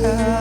time.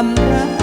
ความรัก